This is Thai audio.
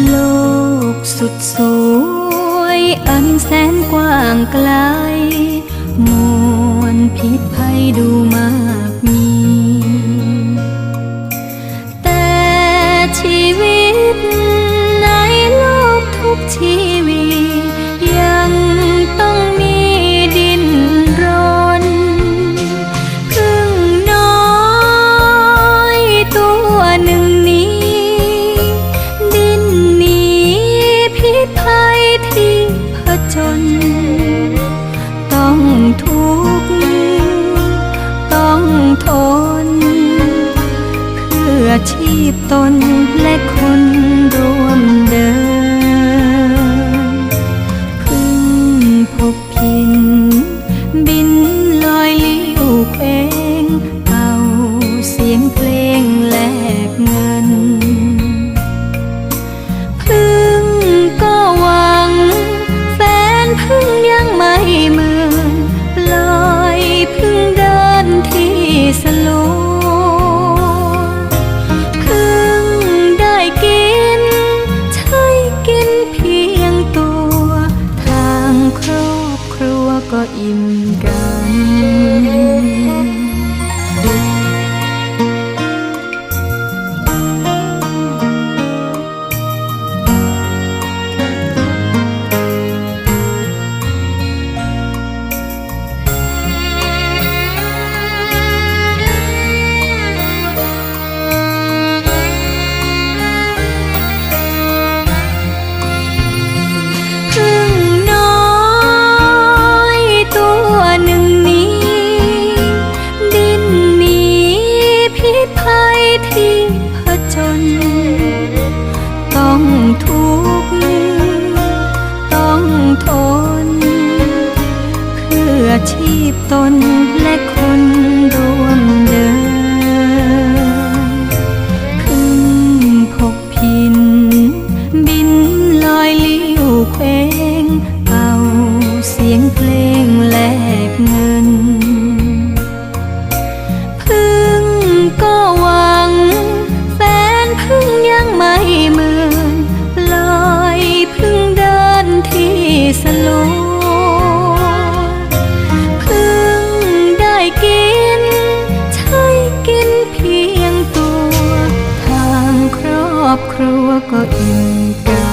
โลกสุดสวย อันแสนกว้างไกล มวนพิษภัยดู ชีพตนและคนร่วมเดิน 不厌旧 ชีพตนและคน อบครัวก็อิ่มใจ